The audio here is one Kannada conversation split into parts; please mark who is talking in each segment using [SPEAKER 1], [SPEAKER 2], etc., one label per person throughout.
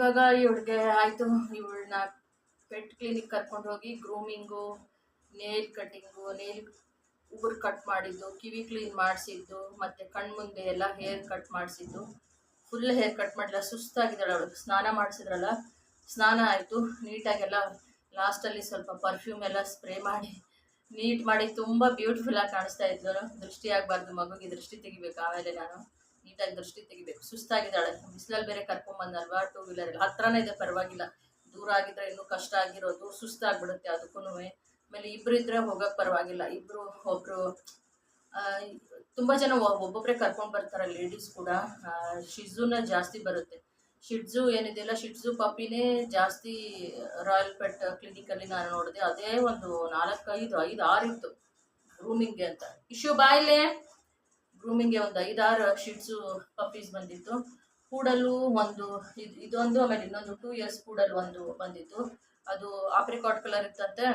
[SPEAKER 1] ಇವಾಗ ಇವಳಿಗೆ ಆಯಿತು. ಇವಳನ್ನ ಪೆಟ್ ಕ್ಲಿನಿಕ್ ಕರ್ಕೊಂಡು ಹೋಗಿ ಗ್ರೂಮಿಂಗು ನೇಲ್ ಕಟ್ಟಿಂಗು ನೇಲ್ ಉಗುರು ಕಟ್ ಮಾಡಿದ್ದು, ಕಿವಿ ಕ್ಲೀನ್ ಮಾಡಿಸಿದ್ದು, ಮತ್ತು ಕಣ್ಮುಂದೆ ಎಲ್ಲ ಹೇರ್ ಕಟ್ ಮಾಡಿಸಿದ್ದು. ಫುಲ್ ಹೇರ್ ಕಟ್ ಮಾಡಿಲ್ಲ ಸುಸ್ತಾಗಿದ್ದಾಳೆ ಅವಳು. ಸ್ನಾನ ಮಾಡಿಸಿದ್ರಲ್ಲ, ಸ್ನಾನ ಆಯಿತು. ನೀಟಾಗೆಲ್ಲ ಲಾಸ್ಟಲ್ಲಿ ಸ್ವಲ್ಪ ಪರ್ಫ್ಯೂಮ್ ಎಲ್ಲ ಸ್ಪ್ರೇ ಮಾಡಿ ನೀಟ್ ಮಾಡಿ, ತುಂಬ ಬ್ಯೂಟಿಫುಲ್ಲಾಗಿ ಕಾಣಿಸ್ತಾ ಇದ್ಲು. ದೃಷ್ಟಿ ಆಗಬಾರ್ದು ಮಗುಗೆ, ದೃಷ್ಟಿ ತೆಗಿಬೇಕು ಆಮೇಲೆ ನಾನು. ನೀಟಾಗಿ ದೃಷ್ಟಿ ತೆಗಿಬೇಕು. ಸುಸ್ತಾಗಿದ್ದಾಳೆ. ಬಿಸಿಲಲ್ಲಿ ಬೇರೆ ಕರ್ಕೊಂಬಂದಲ್ವಾ? ಟೂ ವೀಲರಲ್ಲಿ ಹತ್ರನೇ ಇದೆ, ಪರವಾಗಿಲ್ಲ. ದೂರ ಆಗಿದ್ರೆ ಇನ್ನೂ ಕಷ್ಟ ಆಗಿರೋದು, ಸುಸ್ತಾಗ್ಬಿಡುತ್ತೆ ಅದಕ್ಕೂ ಆಮೇಲೆ ಇಬ್ರು ಇದ್ರೆ ಹೋಗಕ್ಕೆ ಪರವಾಗಿಲ್ಲ. ಇಬ್ರು, ಒಬ್ರು ತುಂಬಾ ಜನ ಒ- ಒಬ್ಬೊಬ್ರೆ ಕರ್ಕೊಂಡು ಬರ್ತಾರೆ ಲೇಡೀಸ್ ಕೂಡ. ಶಿಝುನ ಜಾಸ್ತಿ ಬರುತ್ತೆ. ಶಿಡ್ಜು ಏನಿದೆಯಲ್ಲ ಶಿಡ್ಜು ಪಪ್ಪಿನೇ ಜಾಸ್ತಿ ರಾಯಲ್ ಪೆಟ್ ಕ್ಲಿನಿಕಲ್ಲಿ ನಾನು ನೋಡಿದೆ. ಅದೇ ಒಂದು ನಾಲ್ಕೈದು, ಐದು, ಆರು ಇತ್ತು. ರೂಮಿಂಗ್ ಅಂತ. ಇಶ್ಯೂ ಬಾಯ್ಲೆ? ಗ್ರೂಮಿಂಗ್ಗೆ ಒಂದು ಐದಾರು ಶೀಟ್ಸು ಪಪ್ಪೀಸ್ ಬಂದಿತ್ತು. ಕೂಡಲು ಒಂದು ಇದು, ಇದೊಂದು ಆಮೇಲೆ ಇನ್ನೊಂದು ಟೂ ಇಯರ್ಸ್ ಕೂಡಲು ಒಂದು ಬಂದಿತ್ತು. ಅದು ಆಪ್ರಿಕಾಟ್ ಕಲರ್ ಇತ್ತಂತೆ.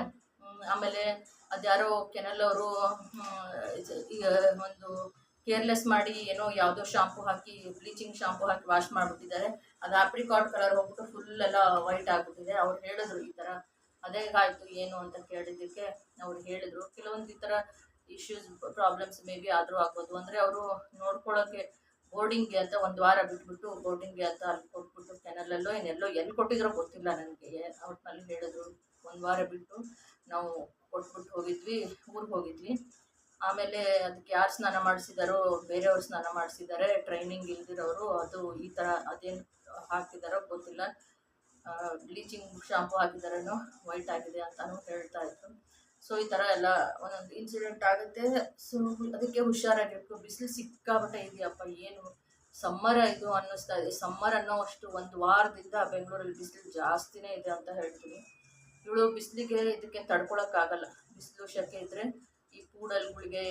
[SPEAKER 1] ಆಮೇಲೆ ಅದ್ಯಾರೋ ಕೆನಲ್ ಅವರು ಒಂದು ಕೇರ್ಲೆಸ್ ಮಾಡಿ ಏನೋ ಯಾವುದೋ ಶಾಂಪು ಹಾಕಿ ಬ್ಲೀಚಿಂಗ್ ಶಾಂಪು ಹಾಕಿ ವಾಶ್ ಮಾಡಿಬಿಟ್ಟಿದ್ದಾರೆ. ಅದು ಆಪ್ರಿಕಾಟ್ ಕಲರ್ ಹೋಗ್ಬಿಟ್ಟು ಫುಲ್ ಎಲ್ಲ ವೈಟ್ ಆಗಿಬಿಟ್ಟಿದೆ. ಅವ್ರು ಹೇಳಿದ್ರು ಈ ಥರ ಅದೇ ಆಯಿತು ಏನು ಅಂತ ಕೇಳಿದ್ದಕ್ಕೆ ಅವ್ರು ಹೇಳಿದರು. ಕೆಲವೊಂದು ಈ ಥರ ಇಶ್ಯೂಸ್ ಪ್ರಾಬ್ಲಮ್ಸ್ ಮೇ ಬಿ ಆದರೂ ಆಗ್ಬೋದು. ಅಂದರೆ ಅವರು ನೋಡ್ಕೊಳ್ಳೋಕ್ಕೆ ಬೋರ್ಡಿಂಗ್ಗೆ ಅಂತ ಒಂದು ವಾರ ಬಿಟ್ಬಿಟ್ಟು ಬೋರ್ಡಿಂಗ್ಗೆ ಅಂತ ಅಲ್ಲಿ ಕೊಟ್ಬಿಟ್ಟು ಕೆನಲಲ್ಲೋ ಏನೆಲ್ಲೋ ಎಲ್ಲಿ ಕೊಟ್ಟಿದ್ರೋ ಗೊತ್ತಿಲ್ಲ ನನಗೆ. ಅವ್ರನ್ನಲ್ಲಿ ಹೇಳಿದ್ರು. ಒಂದು ವಾರ ಬಿಟ್ಟು ನಾವು ಕೊಟ್ಬಿಟ್ಟು ಹೋಗಿದ್ವಿ, ಊರಿಗೆ ಹೋಗಿದ್ವಿ. ಆಮೇಲೆ ಅದಕ್ಕೆ ಯಾರು ಸ್ನಾನ ಮಾಡಿಸಿದಾರೋ, ಬೇರೆಯವ್ರು ಸ್ನಾನ ಮಾಡಿಸಿದ್ದಾರೆ ಟ್ರೈನಿಂಗ್ ಇಲ್ದಿರೋರು, ಅದು ಈ ಥರ ಅದೇನು ಹಾಕಿದಾರೋ ಗೊತ್ತಿಲ್ಲ. ಬ್ಲೀಚಿಂಗ್ ಶಾಂಪು ಹಾಕಿದಾರೇನೋ ವೈಟ್ ಆಗಿದೆ ಅಂತಲೂ ಹೇಳ್ತಾ ಇದ್ರು. ಸೊ ಈ ಥರ ಎಲ್ಲ ಒಂದೊಂದು ಇನ್ಸಿಡೆಂಟ್ ಆಗುತ್ತೆ. ಸೊ ಅದಕ್ಕೆ ಹುಷಾರಾಗಿರ್ಬೇಕು. ಬಿಸಿಲು ಸಿಕ್ಕಾಪಟ್ಟೆ ಇದೆಯಪ್ಪ, ಏನು ಸಮ್ಮರ್ ಇದು ಅನ್ನಿಸ್ತಾ ಇದೆ. ಸಮ್ಮರ್ ಅನ್ನೋ ಅಷ್ಟು ಒಂದು ವಾರದಿಂದ ಬೆಂಗಳೂರಲ್ಲಿ ಬಿಸಿಲು ಜಾಸ್ತಿನೇ ಇದೆ ಅಂತ ಹೇಳ್ತೀನಿ. ಇವಳು ಬಿಸಿಲಿಗೆ ಇದಕ್ಕೆ ತಡ್ಕೊಳಕ್ಕಾಗಲ್ಲ. ಬಿಸಿಲು ಶೆಕೆ ಇದ್ದರೆ ಈ ಕೂಡಲ್ಗಳಿಗೆ,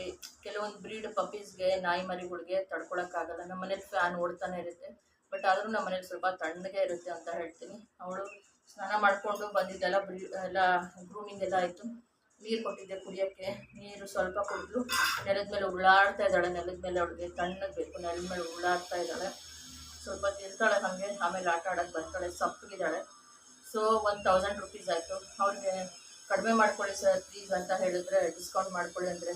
[SPEAKER 1] ಕೆಲವೊಂದು ಬ್ರೀಡ್ ಪಪ್ಪೀಸ್ಗೆ ನಾಯಿ ಮರಿಗಳಿಗೆ ತಡ್ಕೊಳಕ್ಕಾಗಲ್ಲ. ನಮ್ಮ ಮನೇಲಿ ಫ್ಯಾನ್ ಓಡ್ತಾನೆ ಇರುತ್ತೆ. ಬಟ್ ಆದರೂ ನಮ್ಮ ಮನೇಲಿ ಸ್ವಲ್ಪ ತಣ್ಣಗೆ ಇರುತ್ತೆ ಅಂತ ಹೇಳ್ತೀನಿ. ಅವಳು ಸ್ನಾನ ಮಾಡಿಕೊಂಡು ಬಂದಿದ್ದೆಲ್ಲ ಬ್ರೀ ಎಲ್ಲ ಗ್ರೂಮಿಂಗ್ ಎಲ್ಲ ಆಯಿತು. ನೀರು ಕೊಟ್ಟಿದ್ದೆ ಕುಡಿಯೋಕ್ಕೆ. ನೀರು ಸ್ವಲ್ಪ ಕುಡಿದು ನೆಲದ ಮೇಲೆ ಉಳ್ಳಾಡ್ತಾ ಇದ್ದಾಳೆ. ನೆಲದ ಮೇಲೆ ಅವಳಿಗೆ ತಣ್ಣಗೆ ಬೇಕು. ನೆಲದ ಮೇಲೆ ಉಳ್ಳಾಡ್ತಾ ಇದ್ದಾಳೆ. ಸ್ವಲ್ಪ ತಿಂತಾಳೆ ಹಾಗೆ. ಆಮೇಲೆ ಆಟ ಆಡೋಕ್ಕೆ ಬರ್ತಾಳೆ. ಸಪ್ಪಗಿದ್ದಾಳೆ. ಸೊ ಒನ್ ತೌಸಂಡ್ ರುಪೀಸ್ ಆಯಿತು. ಅವ್ರಿಗೆ ಕಡಿಮೆ ಮಾಡ್ಕೊಳ್ಳಿ ಸರ್ ಪ್ಲೀಸ್ ಅಂತ ಹೇಳಿದ್ರೆ ಡಿಸ್ಕೌಂಟ್ ಮಾಡ್ಕೊಳ್ಳಿ ಅಂದರೆ.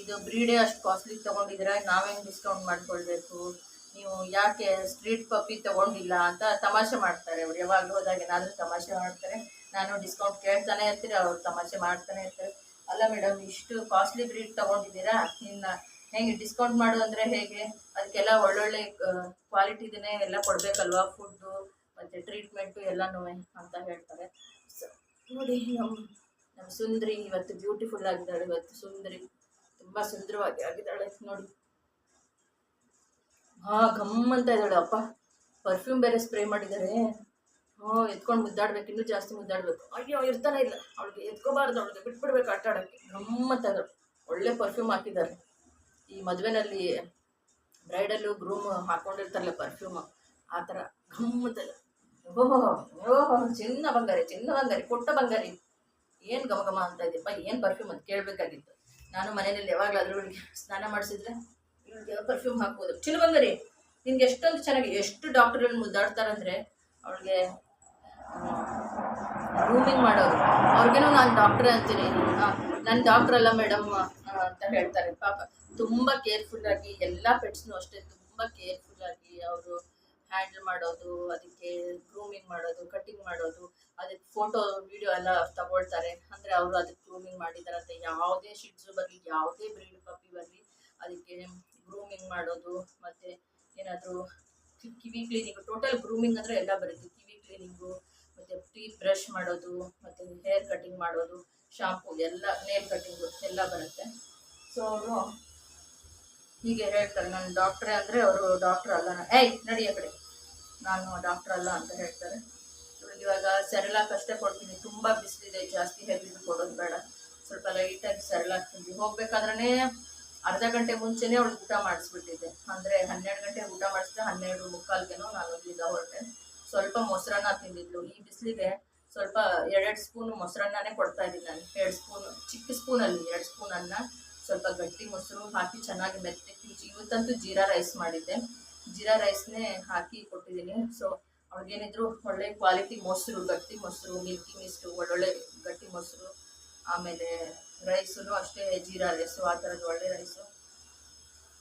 [SPEAKER 1] ಇದು ಬ್ರೀಡೇ ಅಷ್ಟು ಕಾಸ್ಟ್ಲಿ ತೊಗೊಂಡಿದ್ರೆ ನಾವೇನು ಡಿಸ್ಕೌಂಟ್ ಮಾಡ್ಕೊಳ್ಬೇಕು? ನೀವು ಯಾಕೆ ಸ್ಟ್ರೀಟ್ ಪಪ್ಪಿ ತೊಗೊಂಡಿಲ್ಲ ಅಂತ ತಮಾಷೆ ಮಾಡ್ತಾರೆ. ಅವ್ರು ಯಾವಾಗಲೂ ಹೋದಾಗ ಏನಾದರೂ ತಮಾಷೆ ಮಾಡ್ತಾರೆ. ನಾನು ಡಿಸ್ಕೌಂಟ್ ಕೇಳ್ತಾನೆ ಇರ್ತೀರಿ, ಅವ್ರು ತಮಾಷೆ ಮಾಡ್ತಾನೆ ಇರ್ತಾರೆ. ಅಲ್ಲ ಮೇಡಮ್ ಇಷ್ಟು ಕಾಸ್ಟ್ಲಿ ಬ್ರೀಡ್ ತಗೊಂಡಿದ್ದೀರಾ? ಇನ್ನು ಹೇಗೆ ಡಿಸ್ಕೌಂಟ್ ಮಾಡು ಅಂದರೆ ಹೇಗೆ? ಅದಕ್ಕೆಲ್ಲ ಒಳ್ಳೊಳ್ಳೆ ಕ್ವಾಲಿಟಿದನ್ನೇ ಎಲ್ಲ ಕೊಡಬೇಕಲ್ವಾ ಫುಡ್ಡು ಮತ್ತು ಟ್ರೀಟ್ಮೆಂಟು ಎಲ್ಲನೂ ಅಂತ ಹೇಳ್ತಾರೆ. ನೋಡಿ ನಮ್ಮ ನಮ್ಮ ಸುಂದ್ರಿ ಇವತ್ತು ಬ್ಯೂಟಿಫುಲ್ ಆಗಿದ್ದಾಳೆ, ಇವತ್ತು ಸುಂದರಿ. ತುಂಬ ಸುಂದರವಾಗಿ ಆಗಿದ್ದಾಳೆ, ನೋಡಿ. ಹಾಂ ಘಮ್ ಅಂತ ಇದ್ದಾಳೆ, ಅಪ್ಪ. ಪರ್ಫ್ಯೂಮ್ ಬೇರೆ ಸ್ಪ್ರೇ ಮಾಡಿದ್ದಾರೆ. ಹ್ಞೂ, ಎತ್ಕೊಂಡು ಮುದ್ದಾಡ್ಬೇಕು, ಇನ್ನೂ ಜಾಸ್ತಿ ಮುದ್ದಾಡ್ಬೇಕು. ಅಯ್ಯೋ, ಇರ್ತಾನೆ ಇಲ್ಲ. ಅವಳಿಗೆ ಎತ್ಕೋಬಾರ್ದು, ಅವಳಿಗೆ ಬಿಟ್ಬಿಡ್ಬೇಕು ಆಟ ಆಡೋಕ್ಕೆ ಗಮ್ಮತ್ತಾದ್ರು ಒಳ್ಳೆ ಪರ್ಫ್ಯೂಮ್ ಹಾಕಿದ್ದಾರೆ. ಈ ಮದುವೆನಲ್ಲಿ ಬ್ರೈಡಲ್ಲು ಗ್ರೂಮ್ ಹಾಕ್ಕೊಂಡಿರ್ತಾರಲ್ಲ ಪರ್ಫ್ಯೂಮ್ ಆ ಥರ ಗಮ್ಮತ್ತಲ್ಲ ಓಹೋ ಓಹೋ, ಚಿನ್ನ ಬಂಗಾರಿ ಚಿನ್ನ ಬಂಗಾರಿ ಕೊಟ್ಟ ಬಂಗಾರಿ. ಏನು ಘಮ ಘಮ ಅಂತ ಇದೆಯಪ್ಪ, ಏನು ಪರ್ಫ್ಯೂಮ್ ಅಂತ ಕೇಳಬೇಕಾಗಿತ್ತು. ನಾನು ಮನೆಯಲ್ಲಿ ಯಾವಾಗಲಾದ್ರೂ ಇವಳಿಗೆ ಸ್ನಾನ ಮಾಡಿಸಿದ್ರೆ ಇವಳಿಗೆ ಪರ್ಫ್ಯೂಮ್ ಹಾಕ್ಬೋದು? ಚಿನ್ನ ಬಂಗಾರಿ. ನಿನ್ಗೆ ಎಷ್ಟೊಂದು ಚೆನ್ನಾಗಿ, ಎಷ್ಟು ಡಾಕ್ಟರ್ಗಳನ್ನ ಮುದ್ದಾಡ್ತಾರಂದ್ರೆ ಅವಳಿಗೆ ಗ್ರೂಮಿಂಗ್ ಮಾಡೋರು ಅವ್ರಿಗೇನು ನಾನು ಡಾಕ್ಟರ್ ಅಂತೀನಿ. ನಾನು ಡಾಕ್ಟ್ರ್ ಅಲ್ಲ ಮೇಡಮ್ ಅಂತ ಹೇಳ್ತಾರೆ. ಪಾಪ ತುಂಬ ಕೇರ್ಫುಲ್ಲಾಗಿ ಎಲ್ಲ ಪೆಟ್ಸ್ನು ಅಷ್ಟೇ ತುಂಬ ಕೇರ್ಫುಲ್ಲಾಗಿ ಅವರು ಹ್ಯಾಂಡಲ್ ಮಾಡೋದು, ಅದಕ್ಕೆ ಗ್ರೂಮಿಂಗ್ ಮಾಡೋದು ಕಟ್ಟಿಂಗ್ ಮಾಡೋದು, ಅದಕ್ಕೆ ಫೋಟೋ ವಿಡಿಯೋ ಎಲ್ಲ ತಗೊಳ್ತಾರೆ. ಅಂದರೆ ಅವರು ಅದಕ್ಕೆ ಗ್ರೂಮಿಂಗ್ ಮಾಡಿದಾರಂತೆ ಯಾವುದೇ ಶಿಟ್ಸು ಬರಲಿ, ಯಾವುದೇ ಬ್ರೀಡ್ ಪಪ್ಪಿ ಬರಲಿ, ಅದಕ್ಕೆ ಗ್ರೂಮಿಂಗ್ ಮಾಡೋದು, ಮತ್ತು ಏನಾದರೂ ಕಿವಿ ಕ್ಲೀನಿಂಗು ಟೋಟಲ್ ಗ್ರೂಮಿಂಗ್ ಅಂದರೆ ಎಲ್ಲ ಬರುತ್ತೆ. ಕಿವಿ ಕ್ಲೀನಿಂಗು ಮತ್ತು ಟೀತ್ ಬ್ರಷ್ ಮಾಡೋದು, ಮತ್ತು ಹೇರ್ ಕಟಿಂಗ್ ಮಾಡೋದು ಶಾಂಪು ಎಲ್ಲ ನೇಲ್ ಕಟಿಂಗು ಎಲ್ಲ ಬರುತ್ತೆ. ಸೊ ಅವರು ಹೀಗೆ ಹೇಳ್ತಾರೆ. ನಾನು ಡಾಕ್ಟ್ರೇ ಅಂದರೆ ಅವರು ಡಾಕ್ಟ್ರ್ ಅಲ್ಲ ಏಯ್ ನಡಿಯ ಕಡೆ. ನಾನು ಡಾಕ್ಟ್ರ್ ಅಲ್ಲ ಅಂತ ಹೇಳ್ತಾರೆ. ಇವಾಗ ಸೆರಲಾಕ್ ಅಷ್ಟೇ ಕೊಡ್ತೀನಿ. ತುಂಬ ಬಿಸಿಲಿದೆ, ಜಾಸ್ತಿ ಹೆವಿದು ಕೊಡೋದು ಬೇಡ. ಸ್ವಲ್ಪ ಲೈಟಾಗಿ ಸೆರಲಾಕ್ ತಿಂದು ಹೋಗ್ಬೇಕಾದ್ರೆ ಅರ್ಧ ಗಂಟೆ ಮುಂಚೆನೆ ಅವಳು ಊಟ ಮಾಡಿಸ್ಬಿಟ್ಟಿದ್ದೆ. ಅಂದರೆ ಹನ್ನೆರಡು ಗಂಟೆ ಊಟ ಮಾಡಿಸಿದೆ ಹನ್ನೆರಡು ಮುಕ್ಕಾಲ್ಗೆನೋ ನಾನು ಇಲ್ಲಿಂದ ಹೊರಟೆ. ಸ್ವಲ್ಪ ಮೊಸರನ್ನ ತಿಂದಿದ್ಲು. ಈ ಬಿಸಿಲಿಗೆ ಸ್ವಲ್ಪ ಎರಡೆರಡು ಸ್ಪೂನು ಮೊಸರನ್ನೇ ಕೊಡ್ತಾ ಇದ್ದೀನಿ ನಾನು. ಎರಡು ಸ್ಪೂನು, ಚಿಕ್ಕ ಸ್ಪೂನಲ್ಲಿ ಎರಡು ಸ್ಪೂನ್ ಅನ್ನ, ಸ್ವಲ್ಪ ಗಟ್ಟಿ ಮೊಸರು ಹಾಕಿ ಚೆನ್ನಾಗಿ ಮೆತ್ತಗೆ ತಿಂಚಿ ಇವತ್ತಂತೂ ಜೀರಾ ರೈಸ್ ಮಾಡಿದ್ದೆ. ಜೀರಾ ರೈಸ್ನೇ ಹಾಕಿ ಕೊಟ್ಟಿದ್ದೀನಿ. ಸೊ ಅವ್ರಿಗೇನಿದ್ರು ಒಳ್ಳೆ ಕ್ವಾಲಿಟಿ ಮೊಸರು, ಗಟ್ಟಿ ಮೊಸರು ಮಿಲ್ಕಿ ಮಿಸ್ಟು ಒಳ್ಳೊಳ್ಳೆ ಗಟ್ಟಿ ಮೊಸರು, ಆಮೇಲೆ ರೈಸು ಅಷ್ಟೇ ಜೀರಾ ರೈಸು, ಆ ಥರದ್ದು ಒಳ್ಳೆ ರೈಸು.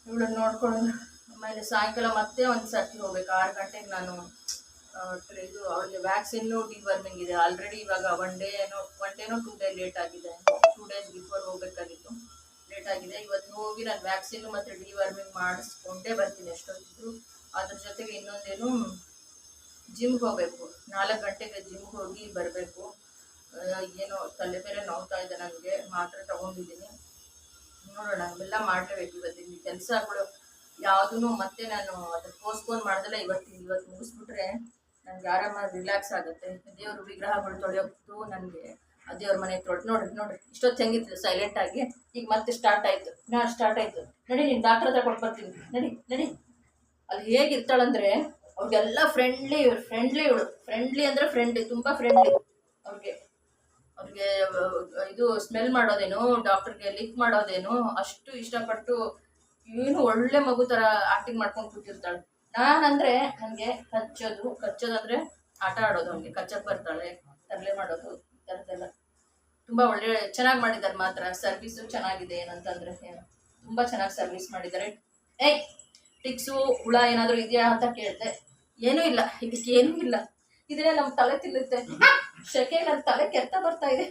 [SPEAKER 1] ಇವಳನ್ನ ನೋಡ್ಕೊಂಡು ಆಮೇಲೆ ಸಾಯಂಕಾಲ ಮತ್ತೆ ಒಂದು ಸರ್ತಿ ಹೋಗ್ಬೇಕು. ಆರು ಗಂಟೆಗೆ ನಾನು ಇದು ಅವಳಿಗೆ ವ್ಯಾಕ್ಸಿನ್ನು ಡಿವರ್ಮಿಂಗ್ ಇದೆ ಆಲ್ರೆಡಿ ಇವಾಗ ಒನ್ ಡೇ ಏನೋ ಒನ್ ಡೇನೋ ಟೂ ಡೇ ಲೇಟ್ ಆಗಿದೆ. ಟೂ ಡೇಸ್ ಬಿಫೋರ್ ಹೋಗ್ಬೇಕಾಗಿತ್ತು. ಲೇಟ್ ಆಗಿದೆ. ಇವತ್ತು ಹೋಗಿ ನಾನು ವ್ಯಾಕ್ಸಿನ್ ಮತ್ತು ಡಿವರ್ಮಿಂಗ್ ಮಾಡಿಸ್ಕೊಂಡೇ ಬರ್ತೀನಿ ಎಷ್ಟೊತ್ತಿದ್ರು. ಅದ್ರ ಜೊತೆಗೆ ಇನ್ನೊಂದೇನು ಜಿಮ್ಗೆ ಹೋಗಬೇಕು. ನಾಲ್ಕು ಗಂಟೆಗೆ ಜಿಮ್ಗೆ ಹೋಗಿ ಬರಬೇಕು. ಏನೋ ತಲೆ ಬೇರೆ ನೋವ್ತಾ ಇದೆ ನನಗೆ ಮಾತ್ರ ತಗೊಂಡಿದ್ದೀನಿ. ನೋಡೋಣ ಅವೆಲ್ಲ ಮಾಡಲೇಬೇಕು ಇವತ್ತಿನ ಕೆಲಸಗಳು. ಯಾವುದೂ ಮತ್ತೆ ನಾನು ಅದಕ್ಕೆ ಪೋಸ್ಟ್ಪೋನ್ ಮಾಡ್ದಲ್ಲ, ಇವತ್ತಿನ, ಇವತ್ತು ಮುಗಿಸ್ಬಿಟ್ರೆ ನನಗೆ ಆರಾಮ ರಿಲ್ಯಾಕ್ಸ್ ಆಗುತ್ತೆ. ದೇವ್ರ ವಿಗ್ರಹಗಳು ತೊಳೆಯೋದು ನನಗೆ ದೇವ್ರ ಮನೆ ತೊಳೆದು ನೋಡ್ರಿ ನೋಡ್ರಿ. ಇಷ್ಟೊತ್ತು ಹೆಂಗಿತ್ತು ಸೈಲೆಂಟ್ ಆಗಿ, ಈಗ ಮತ್ತೆ ಸ್ಟಾರ್ಟ್ ಆಯ್ತು. ನಾ ಸ್ಟಾರ್ಟ್ ಆಯ್ತು. ನಡಿ, ನೀನು ಡಾಕ್ಟರ್ ಹತ್ರ ಕೊಟ್ಟು ಬರ್ತೀನಿ. ನಡಿ ನಡಿ. ಅಲ್ಲಿ ಹೇಗಿರ್ತಾಳಂದ್ರೆ ಅವ್ರಿಗೆಲ್ಲ ಫ್ರೆಂಡ್ಲಿ ಫ್ರೆಂಡ್ಲಿ ಇವಳು. ಫ್ರೆಂಡ್ಲಿ ಅಂದ್ರೆ ಫ್ರೆಂಡ್ಲಿ ತುಂಬಾ ಫ್ರೆಂಡ್ಲಿ ಅವ್ರಿಗೆ ಅವ್ರಿಗೆ ಇದು ಸ್ಮೆಲ್ ಮಾಡೋದೇನು ಡಾಕ್ಟರ್ಗೆ ಲಿಕ್ ಮಾಡೋದೇನು, ಅಷ್ಟು ಇಷ್ಟಪಟ್ಟು ಏನು ಒಳ್ಳೆ ಮಗು ತರ ಆಕ್ಟಿಂಗ್ ಮಾಡ್ಕೊಂಡು ಕೂತಿರ್ತಾಳೆ. ನಾನಂದ್ರೆ ನನಗೆ ಕಚ್ಚೋದು, ಕಚ್ಚೋದಂದ್ರೆ ಆಟ ಆಡೋದು ಅವ್ನಿಗೆ ಕಚ್ಚಕ್ಕೆ ಬರ್ತಾಳೆ, ತರಲೆ ಮಾಡೋದು, ಈ ತುಂಬಾ ಒಳ್ಳೆ, ಚೆನ್ನಾಗಿ ಮಾಡಿದ್ದಾರೆ ಮಾತ್ರ. ಸರ್ವಿಸು ಚೆನ್ನಾಗಿದೆ ಏನಂತಂದ್ರೆ ತುಂಬಾ ಚೆನ್ನಾಗಿ ಸರ್ವಿಸ್ ಮಾಡಿದ್ದಾರೆ ಏಯ್, ಟಿಕ್ಸು, ಹುಳ ಏನಾದರೂ ಇದೆಯಾ ಅಂತ ಕೇಳಿದೆ. ಏನೂ ಇಲ್ಲ, ಇದಕ್ಕೆ ಏನೂ ಇಲ್ಲ. ಇದನ್ನೇ ನಮ್ಮ ತಲೆ ತಿನ್ನುತ್ತೆ. ಶೆಕೆ ನನ್ನ ತಲೆ ಕೆತ್ತ ಬರ್ತಾ ಇದೆ.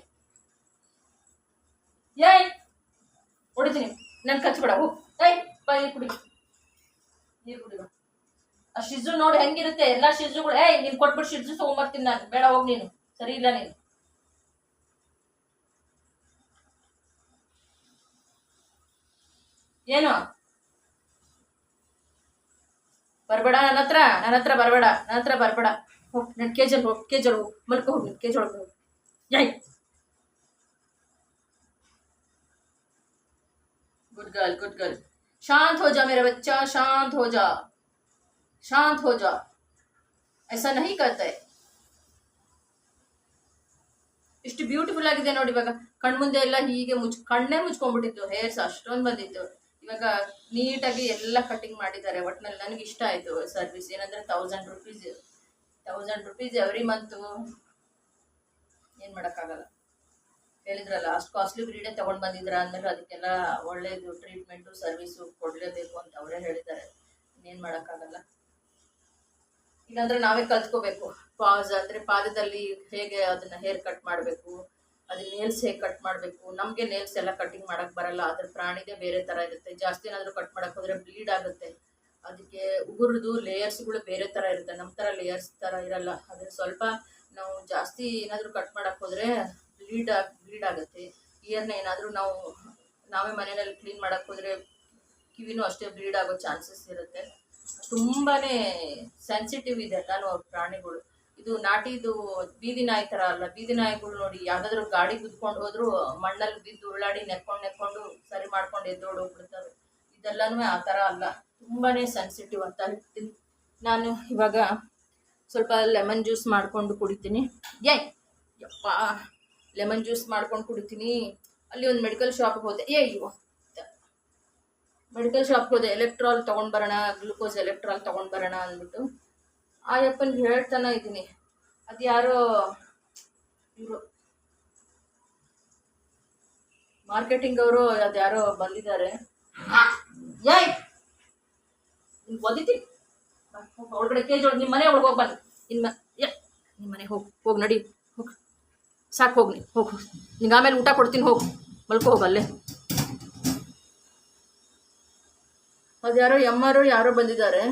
[SPEAKER 1] ಏಯ್, ಹೊಡಿತೀನಿ. ನನ್ ಕಚ್ಬೇಡ, ಹೋ. ಏಯ್, ಬಾಯಿ ಕುಡಿ. ನೀರು ಕುಡಿ ಬಾ ಆ ಶಿಜು ನೋಡಿ ಹೆಂಗಿರುತ್ತೆ ಎಲ್ಲಾ ಶಿಜುಗಳು ಏಯ್ ನೀನ್ ಕೊಟ್ಬಿಟ್ಟು ಶಿಜು ತಗೊಂಬರ್ತೀನಿ ನಾನು ಬೇಡ ಹೋಗ್ ನೀನು ಸರಿ ಇಲ್ಲ ನೀನು ಏನು ಬರ್ಬೇಡ ನನ್ನ ಹತ್ರ ನನ್ನ ಹತ್ರ ಬರಬೇಡ ನನ್ನ ಹತ್ರ ಬರಬೇಡ ಹೋಗ್ ನನ್ನ ಕೇಜಲ್ ಹೋಗಿ ಕೇಜಲ್ ಹೋಗಿ ಮಲ್ಕೊ ಹೋಗಿ ಕೇಜ್ ಒಳಗೆ ಹೋಗಿ ಯಾಯ್ गुड गर्ल गुड गर्ल शांत हो जा मेरा बच्चा शांत हो जा शांत हो जा ऐसा नहीं करता है ಇಷ್ಟು ಬ್ಯೂಟಿಫುಲ್ ಆಗಿದೆ ನೋಡಿ ಇವಾಗ ಕಣ್ಮುಂದೆ ಎಲ್ಲ ಹೀಗೆ ಮುಚ್ ಕಣ್ಣೇ ಮುಚ್ಕೊಂಡ್ಬಿಟ್ಟಿತ್ತು ಹೇರ್ಸ್ ಅಷ್ಟೊಂದು ಬಂದಿತ್ತು ಇವಾಗ ನೀಟಾಗಿ ಎಲ್ಲ ಕಟಿಂಗ್ ಮಾಡಿದ್ದಾರೆ ಒಟ್ನಲ್ಲಿ ನನಗೆ ಇಷ್ಟ ಆಯಿತು ಸರ್ವಿಸ್ ಏನಂದ್ರೆ thousand rupees thousand rupees every month ಏನು ಮಾಡೋಕ್ಕಾಗಲ್ಲ ಹೇಳಿದ್ರಲ್ಲ ಅಷ್ಟು ಕಾಸ್ಟ್ಲಿ ಬ್ರೀಡೇ ತಗೊಂಡ್ ಬಂದಿದ್ರ ಅಂದ್ಮೇಲೆ ಅದಕ್ಕೆಲ್ಲ ಒಳ್ಳೇದು ಟ್ರೀಟ್ಮೆಂಟು ಸರ್ವಿಸು ಕೊಡಲೇಬೇಕು ಅಂತ ಅವರೇ ಹೇಳಿದ್ದಾರೆ ಇನ್ನೇನು ಮಾಡೋಕ್ಕಾಗಲ್ಲ ಇಲ್ಲಾಂದ್ರೆ ನಾವೇ ಕಲ್ತ್ಕೋಬೇಕು. ಪಾಸ್ ಅಂದ್ರೆ ಪಾದದಲ್ಲಿ ಹೇಗೆ ಅದನ್ನ ಹೇರ್ ಕಟ್ ಮಾಡಬೇಕು ಅದನ್ನ ನೇಲ್ಸ್ ಹೇಗೆ ಕಟ್ ಮಾಡಬೇಕು, ನಮಗೆ ನೇಲ್ಸ್ ಎಲ್ಲ ಕಟಿಂಗ್ ಮಾಡಕ್ ಬರಲ್ಲ, ಅದ್ರ ಪ್ರಾಣಿಗೆ ಬೇರೆ ತರ ಇರುತ್ತೆ. ಜಾಸ್ತಿ ಏನಾದ್ರು ಕಟ್ ಮಾಡಕ್ ಹೋದ್ರೆ ಬ್ಲೀಡ್ ಆಗುತ್ತೆ. ಅದಕ್ಕೆ ಲೇಯರ್ಸ್ಗಳು ಬೇರೆ ತರ ಇರುತ್ತೆ. ನಮ್ ತರ ಲೇಯರ್ಸ್ ತರ ಇರಲ್ಲ. ಅದ್ರ ಸ್ವಲ್ಪ ನಾವು ಜಾಸ್ತಿ ಏನಾದ್ರು ಕಟ್ ಮಾಡಕ್ ಹೋದ್ರೆ ಬ್ಲೀಡ್ ಆಗಿ ಬ್ಲೀಡ್ ಆಗುತ್ತೆ. ಇಯರ್ನ ಏನಾದ್ರು ನಾವು, ನಾವೇ ಮನೆಯಲ್ಲಿ ಕ್ಲೀನ್ ಮಾಡಕ್ ಹೋದ್ರೆ ಕಿವಿನೂ ಅಷ್ಟೇ ಬ್ಲೀಡ್ ಆಗೋ ಚಾನ್ಸಸ್ ಇರುತ್ತೆ. ತುಂಬಾನೇ ಸೆನ್ಸಿಟಿವ್ ಇದೆ ಎಲ್ಲಾನು ಪ್ರಾಣಿಗಳು. ಇದು ನಾಟಿದು ಬೀದಿ ನಾಯಿ ತರ ಅಲ್ಲ, ಬೀದಿ ನಾಯಿಗಳು ನೋಡಿ ಯಾವ್ದಾದ್ರು ಗಾಡಿ ಕುದ್ಕೊಂಡು ಹೋದ್ರು ಮಣ್ಣಲ್ಲಿ ಬಿದ್ದು ಉಳ್ಳಾಡಿ ನೆಕ್ಕೊಂಡು ನೆಕ್ಕೊಂಡು ಸರಿ ಮಾಡ್ಕೊಂಡು ಎದ್ದೋಡು ಬಿಡ್ತವೆ ಇದೆಲ್ಲನೂ ಆ ತರ ಅಲ್ಲ, ತುಂಬಾನೇ ಸೆನ್ಸಿಟಿವ್ ಅಂತ ಹೇಳ್ತೀನಿ. ನಾನು ಇವಾಗ ಸ್ವಲ್ಪ ಲೆಮನ್ ಜ್ಯೂಸ್ ಮಾಡ್ಕೊಂಡು ಕುಡಿತೀನಿ. ಏ ಯಪ್ಪ! ಲೆಮನ್ ಜ್ಯೂಸ್ ಮಾಡ್ಕೊಂಡು ಕುಡಿತೀನಿ. ಅಲ್ಲಿ ಒಂದು ಮೆಡಿಕಲ್ ಶಾಪ್ಗೆ ಹೋದೆ. ಏ, ಅಯ್ಯೋ! ಮೆಡಿಕಲ್ ಶಾಪ್ಗೆ ಹೋದೆ, ಎಲೆಕ್ಟ್ರಾಲ್ ತೊಗೊಂಡು ಬರೋಣ, ಗ್ಲೂಕೋಸ್ ಎಲೆಕ್ಟ್ರಾಲ್ ತೊಗೊಂಡು ಬರೋಣ ಅಂದ್ಬಿಟ್ಟು. ಆ ಯಪ್ಪನಿಗೆ ಹೇಳ್ತಾನೆ ಇದ್ದೀನಿ ಅದು ಯಾರೋ ಇವರು. ಮಾರ್ಕೆಟಿಂಗ್ ಅವರು ಅದು ಯಾರೋ ಬಂದಿದ್ದಾರೆ. ಏಯ್! ಒಳಗಡೆ ಕೇಜ್ ಒಳಗೆ ನಿಮ್ಮ ಮನೆ ಒಳಗೆ ಹೋಗಿ ಬನ್ನಿ. ಇನ್ನು ನಿಮ್ಮ ಮನೆ ಹೋಗಿ ಹೋಗಿ ನಡಿ. ಹೋಗಿ. ಸಾಕು ಹೋಗಿ ನೀ, ಹೋಗು ನಿಂಗೆ ಆಮೇಲೆ ಊಟ ಕೊಡ್ತೀನಿ, ಹೋಗಿ. ಮಲ್ಕೋ, ಹೋಗು ಅಲ್ಲೇ ಎಂ ಆರ್ ಯಾರೋ ಬಂದಿದ್ದಾರೆ.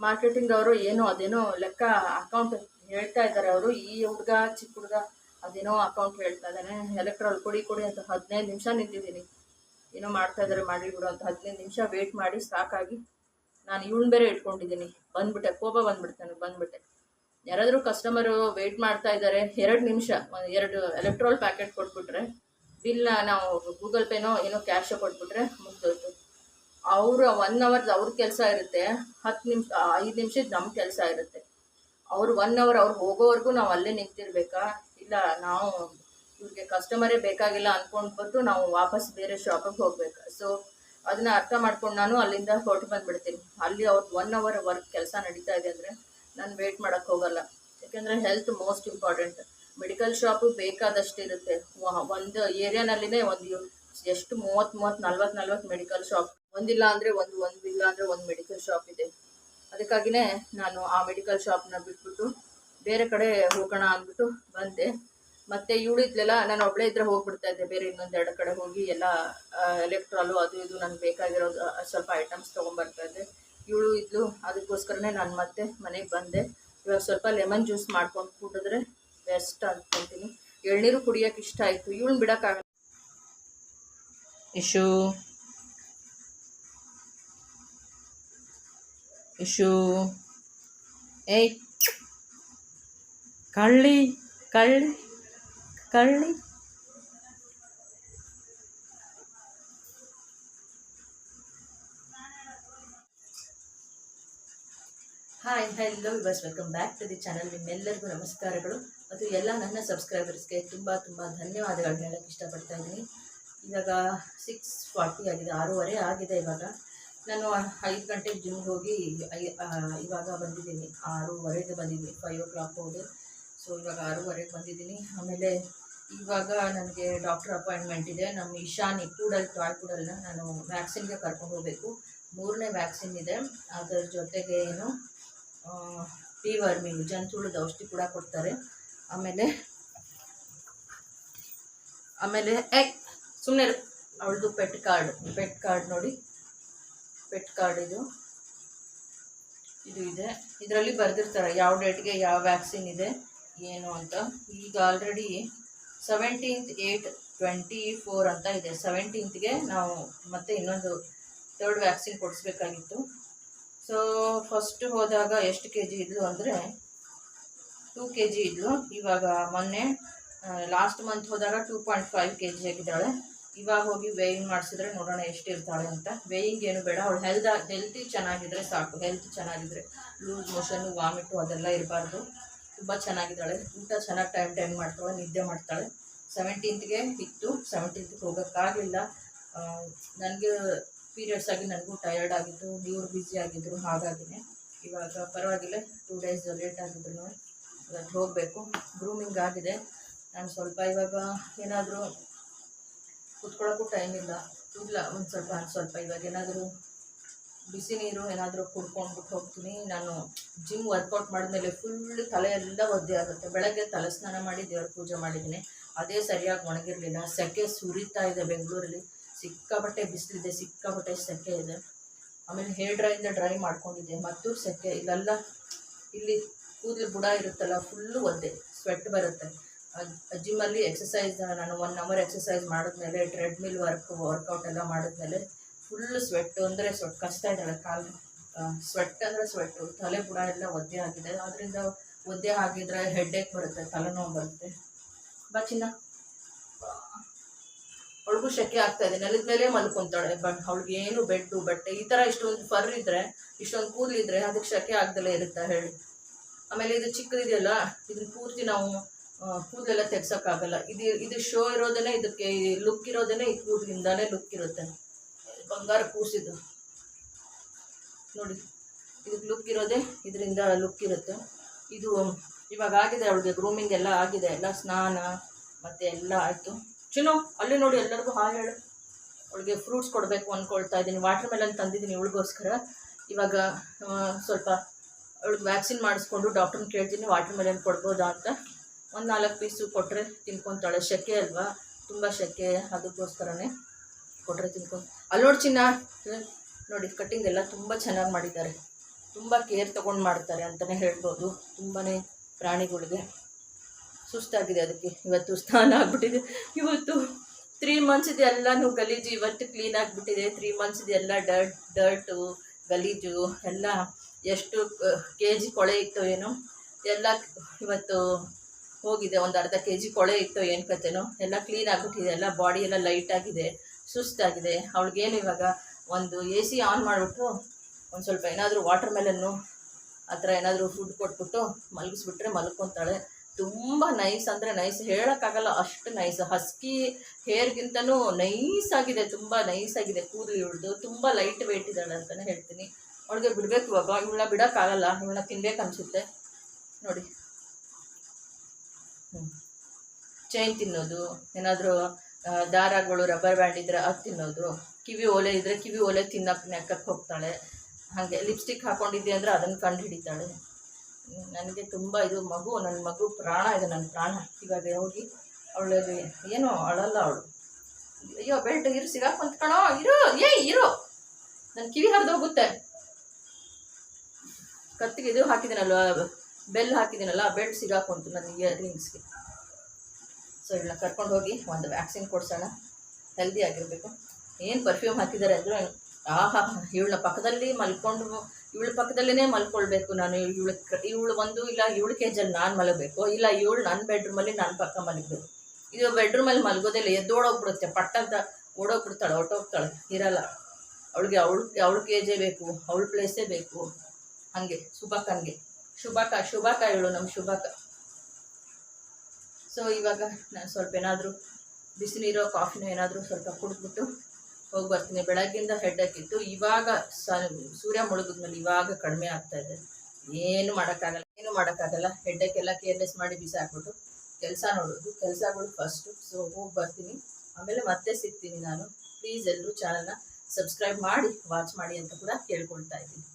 [SPEAKER 1] ಮಾರ್ಕೆಟಿಂಗ್ ಅವರು ಏನೋ ಅದೇನೋ ಲೆಕ್ಕ ಅಕೌಂಟ್ ಹೇಳ್ತಾ ಇದ್ದಾರೆ ಅವರು. ಈ ಹುಡುಗ, ಚಿಕ್ಕ ಹುಡುಗ ಅದೇನೋ ಅಕೌಂಟ್ ಹೇಳ್ತಾ ಇದ್ದಾನೆ. ಎಲೆಕ್ಟ್ರಾಲ್ ಕೊಡಿ ಕೊಡಿ ಅಂತ ಹದಿನೈದು ನಿಮಿಷ ನಿಂತಿದ್ದೀನಿ. ಏನೋ ಮಾಡ್ತಾ ಇದ್ದಾರೆ, ಮಾಡಿ ಬಿಡು ಅಂತ ಹದಿನೈದು ನಿಮಿಷ ವೇಟ್ ಮಾಡಿ ಸಾಕಾಗಿ ನಾನು ಇವ್ನ ಬೇರೆ ಇಟ್ಕೊಂಡಿದ್ದೀನಿ. ಬಂದ್ಬಿಟ್ಟೆ, ಕೋಪ ಬಂದ್ಬಿಡ್ತಾನೆ ಬಂದ್ಬಿಟ್ಟೆ. ಯಾರಾದರೂ ಕಸ್ಟಮರು ವೆಯ್ಟ್ ಮಾಡ್ತಾ ಇದ್ದಾರೆ, ಎರಡು ನಿಮಿಷ, ಎರಡು ಎಲೆಕ್ಟ್ರಾಲ್ ಪ್ಯಾಕೆಟ್ ಕೊಟ್ಬಿಟ್ರೆ ಬಿಲ್ನ ನಾವು ಗೂಗಲ್ ಪೇನೋ ಏನೋ ಕ್ಯಾಶೋ ಕೊಟ್ಬಿಟ್ರೆ ಮುಗ್ದೋಯ್ತು. ಅವ್ರ ಒನ್ ಅವರ್ದು ಅವ್ರ ಕೆಲಸ ಇರುತ್ತೆ, ಹತ್ತು ನಿಮಿಷ ಐದು ನಿಮಿಷದ ನಮ್ಮ ಕೆಲಸ ಇರುತ್ತೆ. ಅವ್ರು ಒನ್ ಅವರ್ ಅವ್ರು ಹೋಗೋವರೆಗೂ ನಾವು ಅಲ್ಲೇ ನಿಂತಿರ್ಬೇಕಾ? ಇಲ್ಲ, ನಾವು ಇವ್ರಿಗೆ ಕಸ್ಟಮರೇ ಬೇಕಾಗಿಲ್ಲ ಅಂದ್ಕೊಂಡ್ಬಿಟ್ಟು ನಾವು ವಾಪಸ್ ಬೇರೆ ಶಾಪಿಗೆ ಹೋಗ್ಬೇಕು? ಸೊ ಅದನ್ನ ಅರ್ಥ ಮಾಡ್ಕೊಂಡು ನಾನು ಅಲ್ಲಿಂದ ಹೊರಟು ಬಂದ್ಬಿಡ್ತೀನಿ. ಅಲ್ಲಿ ಅವ್ರದ್ದು ಒನ್ ಅವರ್ ವರ್ಕ್ ಕೆಲಸ ನಡೀತಾ ಇದೆ ಅಂದರೆ ನಾನು ವೇಟ್ ಮಾಡೋಕ್ಕೆ ಹೋಗಲ್ಲ. ಯಾಕೆಂದರೆ health most important medical shop ಬೇಕಾದಷ್ಟು ಇರುತ್ತೆ. ಒಂದು ಏರಿಯಾನಲ್ಲಿನೇ ಒಂದು ಎಷ್ಟು ಮೂವತ್ತು ಮೂವತ್ತು ನಲ್ವತ್ತು ನಲ್ವತ್ತು ಮೆಡಿಕಲ್ ಶಾಪ್ ಒಂದಿಲ್ಲ ಅಂದರೆ ಒಂದು ಒಂದಿಲ್ಲ ಅಂದರೆ ಒಂದು ಮೆಡಿಕಲ್ ಶಾಪ್ ಇದೆ. ಅದಕ್ಕಾಗಿಯೇ ನಾನು ಆ ಮೆಡಿಕಲ್ ಶಾಪ್ನ ಬಿಟ್ಬಿಟ್ಟು ಬೇರೆ ಕಡೆ ಹೋಗೋಣ ಅಂದ್ಬಿಟ್ಟು ಬಂದೆ. ಮತ್ತೆ ಇವಳು ಇದ್ಲೆಲ್ಲ ನಾನು ಒಬ್ಬಳೇ ಇದ್ರೆ ಹೋಗ್ಬಿಡ್ತಾ ಇದ್ದೆ. ಬೇರೆ ಇನ್ನೊಂದೆರಡು ಕಡೆ ಹೋಗಿ ಎಲ್ಲ ಎಲೆಕ್ಟ್ರಾಲು ಅದು ಇದು ನನಗೆ ಬೇಕಾಗಿರೋದು ಸ್ವಲ್ಪ ಐಟಮ್ಸ್ ತೊಗೊಂಬರ್ತಾ ಇದ್ದೆ. ಇವಳು ಇದ್ಲು, ಅದಕ್ಕೋಸ್ಕರನೇ ನಾನು ಮತ್ತೆ ಮನೆಗೆ ಬಂದೆ. ಇವಾಗ ಸ್ವಲ್ಪ ಲೆಮನ್ ಜ್ಯೂಸ್ ಮಾಡ್ಕೊಂಡು ಕುಡಿದ್ರೆ ಬೆಸ್ಟ್ ಅಂದ್ಕೊತೀನಿ ಎಳ್ನೀರು ಕುಡಿಯೋಕೆ ಇಷ್ಟ ಆಯಿತು. ಇವಳನ್ನ ಬಿಡೋಕ್ಕಾಗಲ್ಲ. ಇಶು. ಇಶು. ಏಯ್. ಕಳ್ಳಿ ಕಳ್ಳಿ ಕಳ್ಳಿ. Hi hello bus welcome back to the channel ನಿಮ್ಮೆಲ್ಲರಿಗೂ ನಮಸ್ಕಾರಗಳು. ಮತ್ತು ಎಲ್ಲ ನನ್ನ ಸಬ್ಸ್ಕ್ರೈಬರ್ಸ್ಗೆ ತುಂಬ ತುಂಬ ಧನ್ಯವಾದಗಳನ್ನ ಹೇಳಕ್ಕೆ ಇಷ್ಟಪಡ್ತಾ ಇದ್ದೀನಿ. ಇವಾಗ ಸಿಕ್ಸ್ ಫಾರ್ಟಿ ಆಗಿದೆ, ಆರೂವರೆ ಆಗಿದೆ ಇವಾಗ. ನಾನು ಐದು ಗಂಟೆಗೆ ಜಿಮ್ಗೆ ಹೋಗಿ ಇವಾಗ ಬಂದಿದ್ದೀನಿ. ಆರೂವರೆಗೆ ಬಂದಿದ್ದೀನಿ. ಫೈವ್ ಓ ಕ್ಲಾಕ್ ಹೋದೆ. ಸೊ ಇವಾಗ ಆರೂವರೆಗೆ ಬಂದಿದ್ದೀನಿ. ಆಮೇಲೆ ಇವಾಗ ನನಗೆ ಡಾಕ್ಟರ್ ಅಪಾಯಿಂಟ್ಮೆಂಟ್ ಇದೆ. ನಮ್ಮ ಇಶಾನಿ ಕೂಡಲ್ ಟಾಯ್ ಕೂಡಲ್ನ ನಾನು ವ್ಯಾಕ್ಸಿನ್ಗೆ ಕರ್ಕೊಂಡು ಹೋಗಬೇಕು. ಮೂರನೇ ವ್ಯಾಕ್ಸಿನ್ ಇದೆ. ಅದರ ಜೊತೆಗೆ ಏನು ಫೀವರ್ ಮೀನು ಜಂತುಳದ ಔಷಧಿ ಕೂಡ ಕೊಡ್ತಾರೆ. ಆಮೇಲೆ ಆಮೇಲೆ ಏ ಸುಮ್ಮನೆ ಅವಳದು ಪೆಟ್ ಕಾರ್ಡ್ ಪೆಟ್ ಕಾರ್ಡ್ ನೋಡಿ. ಪೆಟ್ ಕಾರ್ಡ್ ಇದು. ಇದು ಇದೆ. ಇದರಲ್ಲಿ ಬರೆದಿರ್ತಾರೆ ಯಾವ ಡೇಟ್ಗೆ ಯಾವ ವ್ಯಾಕ್ಸಿನ್ ಇದೆ, ಏನು ಅಂತ. ಈಗ already seventeenth eight twenty four ಅಂತ ಇದೆ. ಸೆವೆಂಟೀನ್ತ್ಗೆ ನಾವು ಮತ್ತೆ ಇನ್ನೊಂದು ಥರ್ಡ್ ವ್ಯಾಕ್ಸಿನ್ ಕೊಡಿಸ್ಬೇಕಾಗಿತ್ತು. ಸೊ ಫಸ್ಟ್ ಹೋದಾಗ ಎಷ್ಟು ಕೆ ಜಿ ಇದ್ಲು ಅಂದರೆ ಟೂ ಕೆ ಜಿ ಇದ್ಲು. ಇವಾಗ ಮೊನ್ನೆ ಲಾಸ್ಟ್ ಮಂತ್ ಹೋದಾಗ two point five K G ಆಗಿದ್ದಾಳೆ. ಇವಾಗ ಹೋಗಿ ವೇಯಿಂಗ್ ಮಾಡಿಸಿದ್ರೆ ನೋಡೋಣ ಎಷ್ಟು ಇರ್ತಾಳೆ ಅಂತ. ವೇಯಿಂಗ್ ಏನು ಬೇಡ, ಅವಳು ಹೆಲ್ದ ಹೆಲ್ತಿ ಚೆನ್ನಾಗಿದ್ರೆ ಸಾಕು ಹೆಲ್ತ್ ಚೆನ್ನಾಗಿದ್ರೆ ಲೂಸ್ ಮೋಷನ್ನು ವಾಮಿಟು ಅದೆಲ್ಲ ಇರಬಾರ್ದು. ತುಂಬ ಚೆನ್ನಾಗಿದ್ದಾಳೆ, ಊಟ ಚೆನ್ನಾಗಿ ಟೈಮ್ ಟೈಮ್ ಮಾಡ್ತಾಳೆ, ನಿದ್ದೆ ಮಾಡ್ತಾಳೆ. ಸೆವೆಂಟೀನ್ತ್ಗೆ ಇತ್ತು ಸೆವೆಂಟೀನ್ತ್ಗೆ ಹೋಗೋಕ್ಕಾಗಲಿಲ್ಲ. ನನಗೆ ಪೀರಿಯಡ್ಸ್ ಆಗಿ ನನಗೂ ಟಯರ್ಡ್ ಆಗಿತ್ತು ಇವ್ರು ಬ್ಯುಸಿ ಆಗಿದ್ದರು ಹಾಗಾಗಿನೇ. ಇವಾಗ ಪರವಾಗಿಲ್ಲ ಟೂ ಡೇಸ್ ಲೇಟ್ ಆಗಿದ್ರು ಇವತ್ತು ಹೋಗಬೇಕು. ಗ್ರೂಮಿಂಗ್ ಆಗಿದೆ. ನಾನು ಸ್ವಲ್ಪ ಇವಾಗ ಏನಾದರೂ ಕುತ್ಕೊಳ್ಳೋಕ್ಕೂ ಟೈಮ್ ಇಲ್ಲ. ಇಲ್ಲ, ಒಂದು ಸ್ವಲ್ಪ ಸ್ವಲ್ಪ ಇವಾಗ ಏನಾದರೂ ಬಿಸಿ ನೀರು ಏನಾದರೂ ಕುಡ್ಕೊಂಡ್ಬಿಟ್ಟು ಹೋಗ್ತೀನಿ. ನಾನು ಜಿಮ್ ವರ್ಕೌಟ್ ಮಾಡಿದ್ಮೇಲೆ ಫುಲ್ ತಲೆ ಒದ್ದೆ ಆಗುತ್ತೆ. ಬೆಳಗ್ಗೆ ತಲೆ ಸ್ನಾನ ಮಾಡಿ ದೇವ್ರ ಪೂಜೆ ಮಾಡಿದ್ದೀನಿ. ಅದೇ ಸರಿಯಾಗಿ ಒಣಗಿರಲಿಲ್ಲ. ಸೆಕೆ ಸುರಿತಾ ಇದೆ ಬೆಂಗಳೂರಲ್ಲಿ. ಸಿಕ್ಕಾಪಟ್ಟೆ ಬಿಸಿಲಿದೆ, ಸಿಕ್ಕಾಪಟ್ಟೆ ಸೆಕೆ ಇದೆ. ಆಮೇಲೆ ಹೇರ್ ಡ್ರೈಯಿಂದ ಡ್ರೈ ಮಾಡ್ಕೊಂಡಿದ್ದೆ. ಮತ್ತು ಸೆಕೆ, ಇಲ್ಲೆಲ್ಲ, ಇಲ್ಲಿ ಕೂದಲು ಬುಡ ಇರುತ್ತಲ್ಲ ಫುಲ್ಲು ಒದ್ದೆ ಸ್ವೆಟ್ ಬರುತ್ತೆ. ಜಿಮ್ಮಲ್ಲಿ ಎಕ್ಸಸೈಸ್ ನಾನು ಒನ್ ಅವರ್ ಎಕ್ಸಸೈಸ್ ಮಾಡಿದ್ಮೇಲೆ ಟ್ರೆಡ್ಮಿಲ್ ವರ್ಕ್ ವರ್ಕೌಟ್ ಎಲ್ಲ ಮಾಡಿದ್ಮೇಲೆ ಫುಲ್ ಸ್ವೆಟ್ ಅಂದರೆ ಸ್ವೆಟ್ ಕಷ್ಟ ಇದ್ದಾಳೆ ಕಾಲು ಸ್ವೆಟ್ ಅಂದರೆ ಸ್ವೆಟ್ಟು ತಲೆ ಕೂಡ ಎಲ್ಲ ಒದ್ದೆ ಆಗಿದೆ. ಅದರಿಂದ ಒದ್ದೆ ಆಗಿದ್ರೆ ಹೆಡ್ಡೇಕ್ ಬರುತ್ತೆ, ತಲೆನೋವು ಬರುತ್ತೆ. ಬಚ್ಚಿನ ಅವಳಿಗೂ ಶೆಕೆ ಆಗ್ತಾ ಇದೆ. ನೆಲದ ಮೇಲೆ ಮಲ್ಕೊಂತಾಳೆ. ಬಟ್ ಅವಳಿಗೆ ಏನು ಬೆಡ್ಡು, ಬಟ್ಟೆ, ಈ ಥರ ಇಷ್ಟೊಂದು ಫರ್ ಇದ್ರೆ, ಇಷ್ಟೊಂದು ಕೂದಲಿದ್ರೆ ಅದಕ್ಕೆ ಶೆಕೆ ಆಗ್ದಲೇ ಇರುತ್ತಾ, ಹೇಳಿ. ಆಮೇಲೆ ಇದು ಚಿಕ್ಕದಿದೆಯಲ್ಲ, ಇದನ್ನ ಪೂರ್ತಿ ನಾವು ಕೂದಲೆಲ್ಲ ತೆಗ್ಸೋಕ್ಕಾಗಲ್ಲ. ಇದು ಇದು ಶೋ ಇರೋದೇ ಇದಕ್ಕೆ ಲುಕ್ ಇರೋದೇ ಈ ಕೂದಲಿಂದಾನೇ ಲುಕ್ ಇರುತ್ತೆ. ಬಂಗಾರ ಕೂಸಿದ್ದು. ನೋಡಿ, ಇದಕ್ಕೆ ಲುಕ್ ಇರೋದೇ ಇದರಿಂದ ಲುಕ್ ಇರುತ್ತೆ. ಇದು ಇವಾಗ ಆಗಿದೆ ಅವಳಿಗೆ ಗ್ರೂಮಿಂಗ್ ಎಲ್ಲ ಆಗಿದೆ. ಎಲ್ಲ ಸ್ನಾನ, ಮತ್ತು ಎಲ್ಲ ಆಯಿತು. ಚಿನ್ನು, ಅಲ್ಲಿ ನೋಡಿ ಎಲ್ಲರಿಗೂ ಹಾಯ್ ಹೇಳು. ಅವಳಿಗೆ ಫ್ರೂಟ್ಸ್ ಕೊಡಬೇಕು ಅಂದ್ಕೊಳ್ತಾ ಇದ್ದೀನಿ. ವಾಟರ್ ಮೆಲನ್ ತಂದಿದ್ದೀನಿ ಇವಳಿಗೋಸ್ಕರ. ಇವಾಗ ಸ್ವಲ್ಪ ಅವಳಿಗೆ ವ್ಯಾಕ್ಸಿನ್ ಮಾಡಿಸ್ಕೊಂಡು ಡಾಕ್ಟ್ರನ್ನ ಕೇಳ್ತೀನಿ. ವಾಟರ್ ಮೆಲನ್ ಕೊಡ್ಬೋದಾ ಅಂತ. ಒಂದು ನಾಲ್ಕು ಪೀಸು ಕೊಟ್ಟರೆ ತಿನ್ಕೊತಾಳೆ ಸೆಕೆ ಅಲ್ವಾ? ತುಂಬ ಸೆಕೆ ಅದಕ್ಕೋಸ್ಕರನೇ ಕೊಟ್ಟರೆ ತಿನ್ಕೊ ಅಲ್ಲಿ ನೋಡಿ ಚಿನ್ನ. ನೋಡಿ ಕಟ್ಟಿಂಗ್ ಎಲ್ಲ ತುಂಬ ಚೆನ್ನಾಗಿ ಮಾಡಿದ್ದಾರೆ. ತುಂಬ ಕೇರ್ ತೊಗೊಂಡು ಮಾಡ್ತಾರೆ ಅಂತಲೇ ಹೇಳ್ಬೋದು. ತುಂಬಾ ಪ್ರಾಣಿಗಳಿಗೆ ಸುಸ್ತಾಗಿದೆ ಅದಕ್ಕೆ. ಇವತ್ತು ಸ್ನಾನ ಆಗಿಬಿಟ್ಟಿದೆ. ಇವತ್ತು ತ್ರೀ ಮಂತ್ಸ್ ಎಲ್ಲನೂ ಗಲೀಜು. ಇವತ್ತು ಕ್ಲೀನ್ ಆಗಿಬಿಟ್ಟಿದೆ. ತ್ರೀ ಮಂತ್ಸ್ ಎಲ್ಲ ಡರ್ಟ್ ಡರ್ಟು ಗಲೀಜು ಎಲ್ಲ ಎಷ್ಟು ಕೆ ಜಿ ಕೊಳೆ ಇತ್ತು ಏನೋ ಎಲ್ಲ ಇವತ್ತು ಹೋಗಿದೆ, ಒಂದು ಅರ್ಧ ಕೆ ಜಿ ಕೊಳೆ ಇತ್ತು ಏನು ಕತೆನೋ, ಎಲ್ಲ ಕ್ಲೀನ್ ಆಗಿಬಿಟ್ಟಿದೆ, ಎಲ್ಲ ಬಾಡಿ ಎಲ್ಲ ಲೈಟ್ ಸುಸ್ತಾಗಿದೆ. ಅವಳಿಗೇನು ಇವಾಗ ಒಂದು ಎ ಸಿ ಆನ್ ಮಾಡಿಬಿಟ್ಟು ಒಂದು ಸ್ವಲ್ಪ ಏನಾದರೂ ವಾಟರ್ ಮೆಲನ್ನು ಆ ಥರ ಏನಾದರೂ ಫುಡ್ ಕೊಟ್ಬಿಟ್ಟು ಮಲಗಿಸ್ಬಿಟ್ರೆ ಮಲ್ಕೊತಾಳೆ. ತುಂಬ ನೈಸ್ ಅಂದರೆ ನೈಸ್ ಹೇಳೋಕ್ಕಾಗಲ್ಲ, ಅಷ್ಟು ನೈಸ್ ಹಸ್ಕಿ ಹೇರ್ಗಿಂತನೂ ನೈಸ್ ಆಗಿದೆ, ತುಂಬ ನೈಸ್ ಆಗಿದೆ ಕೂದಲು ಇವಳ್ದು. ತುಂಬ ಲೈಟ್ ವೆಯ್ಟ್ ಇದ್ದಾಳೆ ಅಂತಲೇ ಹೇಳ್ತೀನಿ. ಅವಳಿಗೆ ಬಿಡಬೇಕು, ಇವಾಗ ಇವಳನ್ನ ಬಿಡೋಕ್ಕಾಗಲ್ಲ, ಇವಳನ್ನ ತಿನ್ಬೇಕು ಅನಿಸುತ್ತೆ. ನೋಡಿ. ಚೈನ್ ತಿನ್ನೋದು, ಏನಾದರೂ ದಾರಗಳು ರಬ್ಬರ್ ಬ್ಯಾಂಡ್ ಇದ್ದರೆ ಅದು ತಿನ್ನೋದು, ಕಿವಿ ಓಲೆ ಇದ್ದರೆ ಕಿವಿ ಓಲೆ ತಿನ್ನಕ್ಕೆ ನೆಕ್ಕಕ್ಕೆ ಹೋಗ್ತಾಳೆ. ಹಾಗೆ ಲಿಪ್ಸ್ಟಿಕ್ ಹಾಕೊಂಡಿದ್ದೆ ಅಂದರೆ ಅದನ್ನು ಕಂಡು ಹಿಡಿತಾಳೆ ನನಗೆ ತುಂಬ ಇದು ಮಗು ನನ್ನ ಮಗು ಪ್ರಾಣ ಇದೆ ನನ್ನ ಪ್ರಾಣ. ಇವಾಗ ಹೋಗಿ ಅವಳಿಗೆ ಏನೋ ಅಳಲ್ಲ ಅವಳು. ಅಯ್ಯೋ ಬೆಲ್ಟ್ ಇರು ಸಿಗಾಕ್ ಕಣೋ, ಇರೋ ಏ ಇರೋ. ನನ್ನ ಕಿವಿ ಹರಿದೋಗುತ್ತೆ ಕತ್ತಿಗೆ ಇದು ಹಾಕಿದ್ದೀನಲ್ವ, ಬೆಲ್ ಹಾಕಿದ್ದೀನಲ್ಲ ಬೆಲ್ಟ್ ಸಿಗಾಕೊಂತು ನನಗೆ ಇಯರ್ ರಿಂಗ್ಸ್ಗೆ ಸೊ ಇವಳನ್ನ ಕರ್ಕೊಂಡು ಹೋಗಿ ಒಂದು ವ್ಯಾಕ್ಸಿನ್ ಕೊಡ್ಸೋಣ. ಹೆಲ್ದಿ ಆಗಿರಬೇಕು. ಏನು ಪರ್ಫ್ಯೂಮ್ ಹಾಕಿದ್ದಾರೆ ಅಂದರೆ ಆಹಾ, ಇವಳನ್ನ ಪಕ್ಕದಲ್ಲಿ ಮಲ್ಕೊಂಡು, ಇವಳ ಪಕ್ಕದಲ್ಲೇ ಮಲ್ಕೊಳ್ಬೇಕು ನಾನು. ಇವಳು ಇವಳು ಒಂದು ಇಲ್ಲ, ಇವಳು ಕೇಜಲ್ಲಿ ನಾನು ಮಲಗಬೇಕು. ಇಲ್ಲ, ಇವಳು ನನ್ನ ಬೆಡ್ರೂಮಲ್ಲಿ ನನ್ನ ಪಕ್ಕ ಮಲಗಬೇಕು. ಇದು ಬೆಡ್ರೂಮಲ್ಲಿ ಮಲಗೋದಿಲ್ಲ ಎದ್ದೋಡೋಗ್ಬಿಡುತ್ತೆ ಪಟ್ಟದ ಅಂತ ಓಡೋಗ್ಬಿಡ್ತಾಳೆ ಹೊಟ್ಟೋಗ್ತಾಳೆ ಇರಲ್ಲ. ಅವಳಿಗೆ ಅವಳು, ಅವಳ ಕೇಜೇ ಬೇಕು, ಅವಳ ಪ್ಲೇಸೇ ಬೇಕು. ಹಾಗೆ ಶುಭಕ್ಕಂಗೆ ಶುಭಕ ಶುಭಕ ಇವಳು ನಮ್ಮ ಶುಭಕ. ಸೊ ಇವಾಗ ನಾನು ಸ್ವಲ್ಪ ಏನಾದರೂ ಬಿಸಿನೀರೋ ಕಾಫಿನೋ ಏನಾದರೂ ಸ್ವಲ್ಪ ಕುಡಿದ್ಬಿಟ್ಟು ಹೋಗಿ ಬರ್ತೀನಿ. ಬೆಳಗ್ಗಿಂದ ಹೆಡ್ಡಕ್ಕಿತ್ತು ಇವಾಗ ಸೂರ್ಯ ಮುಳುಗಿದ್ಮೇಲೆ ಇವಾಗ ಕಡಿಮೆ ಆಗ್ತಾ ಇದೆ. ಏನು ಮಾಡೋಕ್ಕಾಗಲ್ಲ ಏನು ಮಾಡೋಕ್ಕಾಗಲ್ಲ. ಹೆಡ್ಡಕ್ಕೆಲ್ಲ ಕೇರ್ಲೆಸ್ ಮಾಡಿ ಬಿಸಾಕ್ಬಿಟ್ಟು ಕೆಲಸ ನೋಡೋದು. ಕೆಲಸಗಳು ಫಸ್ಟು ಸೊ ಹೋಗಿ ಬರ್ತೀನಿ. ಆಮೇಲೆ ಮತ್ತೆ ಸಿಗ್ತೀನಿ ನಾನು. ಪ್ಲೀಸ್ ಎಲ್ಲರೂ ಚಾನಲ್ನ ಸಬ್ಸ್ಕ್ರೈಬ್ ಮಾಡಿ ವಾಚ್ ಮಾಡಿ ಅಂತ ಕೂಡ ಕೇಳ್ಕೊಳ್ತಾ ಇದ್ದೀನಿ.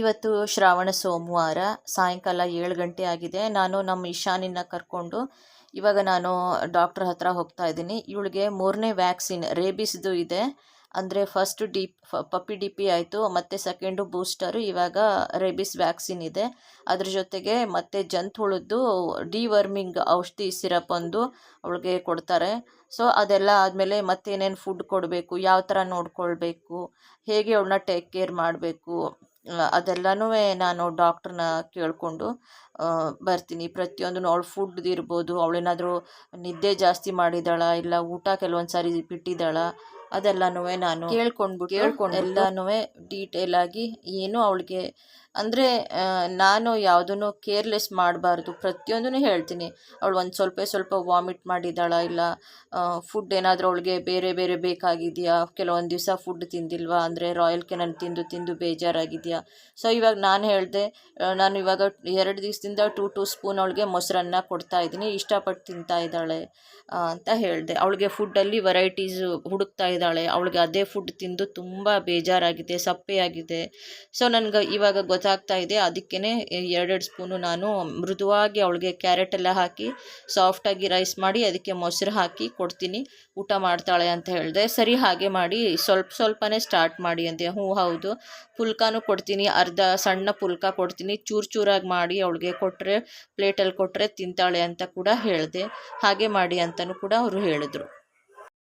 [SPEAKER 2] ಇವತ್ತು ಶ್ರಾವಣ ಸೋಮವಾರ, ಸಾಯಂಕಾಲ ಏಳು ಗಂಟೆ ಆಗಿದೆ. ನಾನು ನಮ್ಮ ಇಶಾನಿನ ಕರ್ಕೊಂಡು ಇವಾಗ ನಾನು ಡಾಕ್ಟ್ರ್ ಹತ್ರ ಹೋಗ್ತಾ ಇದ್ದೀನಿ. ಇವಳಿಗೆ ಮೂರನೇ ವ್ಯಾಕ್ಸಿನ್, ರೇಬಿಸ್ದು ಇದೆ. ಅಂದರೆ first D puppy D P ಆಯಿತು, ಮತ್ತು ಸೆಕೆಂಡು ಬೂಸ್ಟರು ಇವಾಗ ರೇಬಿಸ್ ವ್ಯಾಕ್ಸಿನ್ ಇದೆ. ಅದ್ರ ಜೊತೆಗೆ ಮತ್ತು ಜಂತುಹುಳದ್ದು ಡಿವರ್ಮಿಂಗ್ ಔಷಧಿ ಸಿರಪ್ ಒಂದು ಅವಳಿಗೆ ಕೊಡ್ತಾರೆ. ಸೊ ಅದೆಲ್ಲ ಆದಮೇಲೆ ಮತ್ತೇನೇನು ಫುಡ್ ಕೊಡಬೇಕು, ಯಾವ ಥರ ನೋಡ್ಕೊಳ್ಬೇಕು, ಹೇಗೆ ಅವಳನ್ನ ಟೇಕ್ ಕೇರ್ ಮಾಡಬೇಕು ಅದೆಲ್ಲನೂ ನಾನು ಡಾಕ್ಟ್ರನ್ನ ಕೇಳಿಕೊಂಡು ಬರ್ತೀನಿ. ಪ್ರತಿಯೊಂದು ಅವಳು ಫುಡ್ ಇರ್ಬೋದು ಅವಳೇನಾದರೂ ನಿದ್ದೆ ಜಾಸ್ತಿ ಮಾಡಿದಾಳ ಇಲ್ಲ ಊಟ ಕೆಲವೊಂದು ಸಾರಿ ಬಿಟ್ಟಿದ್ದಾಳ ಅದೆಲ್ಲನೂ ನಾನು ಕೇಳ್ಕೊಂಡ್ಬಿಟ್ಟು ಕೇಳ್ಕೊಂಡು ಎಲ್ಲನೂ ಡೀಟೇಲಾಗಿ ಆಗಿ ಏನು ಅವಳಿಗೆ ಅಂದರೆ ನಾನು ಯಾವುದನ್ನು ಕೇರ್ಲೆಸ್ ಮಾಡಬಾರ್ದು ಪ್ರತಿಯೊಂದೂ ಹೇಳ್ತೀನಿ. ಅವಳು ಒಂದು ಸ್ವಲ್ಪ ಸ್ವಲ್ಪ ವಾಮಿಟ್ ಮಾಡಿದ್ದಾಳ ಇಲ್ಲ ಫುಡ್ ಏನಾದರೂ ಅವಳಿಗೆ ಬೇರೆ ಬೇರೆ ಬೇಕಾಗಿದೆಯಾ? ಕೆಲವೊಂದು ದಿವಸ ಫುಡ್ ತಿಂದಿಲ್ವಾ? ಅಂದರೆ ರಾಯಲ್ ಕೆನನ್ ತಿಂದು ತಿಂದು ಬೇಜಾರಾಗಿದೆಯಾ? ಸೊ ಇವಾಗ ನಾನು ಹೇಳಿದೆ ನಾನು ಇವಾಗ ಎರಡು ದಿವಸದಿಂದ ಟೂ ಟೂ ಸ್ಪೂನ್ ಅವಳಿಗೆ ಮೊಸರನ್ನ ಕೊಡ್ತಾ ಇದ್ದೀನಿ, ಇಷ್ಟಪಟ್ಟು ತಿಂತಾ ಇದ್ದಾಳೆ ಅಂತ ಹೇಳಿದೆ. ಅವಳಿಗೆ ಫುಡ್ಡಲ್ಲಿ ವೆರೈಟೀಸು ಹುಡುಕ್ತಾ ಇದ್ದಾಳೆ, ಅವಳಿಗೆ ಅದೇ ಫುಡ್ ತಿಂದು ತುಂಬ ಬೇಜಾರಾಗಿದೆ, ಸಪ್ಪೆಯಾಗಿದೆ. ಸೊ ನನಗೆ ಇವಾಗ ಗೊತ್ತಾಗ್ತಾ ಇದೆ. ಅದಕ್ಕೇ ಎರಡೆರಡು ಸ್ಪೂನು ನಾನು ಮೃದುವಾಗಿ ಅವಳಿಗೆ ಕ್ಯಾರೆಟ್ ಎಲ್ಲ ಹಾಕಿ ಸಾಫ್ಟಾಗಿ ರೈಸ್ ಮಾಡಿ ಅದಕ್ಕೆ ಮೊಸರು ಹಾಕಿ ಕೊಡ್ತೀನಿ. ಊಟ ಮಾಡ್ತಾಳೆ ಅಂತ ಹೇಳಿದೆ. ಸರಿ, ಹಾಗೆ ಮಾಡಿ. ಸ್ವಲ್ಪ ಸ್ವಲ್ಪನೇ ಸ್ಟಾರ್ಟ್ ಮಾಡಿ ಅಂದೆ ಹ್ಞೂ, ಹೌದು. ಪುಲ್ಕಾನು ಕೊಡ್ತೀನಿ. ಅರ್ಧ ಸಣ್ಣ ಪುಲ್ಕ ಕೊಡ್ತೀನಿ. ಚೂರು ಚೂರಾಗಿ ಮಾಡಿ ಅವಳಿಗೆ ಕೊಟ್ಟರೆ ಪ್ಲೇಟಲ್ಲಿ ಕೊಟ್ಟರೆ ತಿಂತಾಳೆ ಅಂತ ಕೂಡ ಹೇಳಿದೆ. ಹಾಗೆ ಮಾಡಿ ಅಂತಲೂ ಕೂಡ ಅವರು ಹೇಳಿದ್ರು.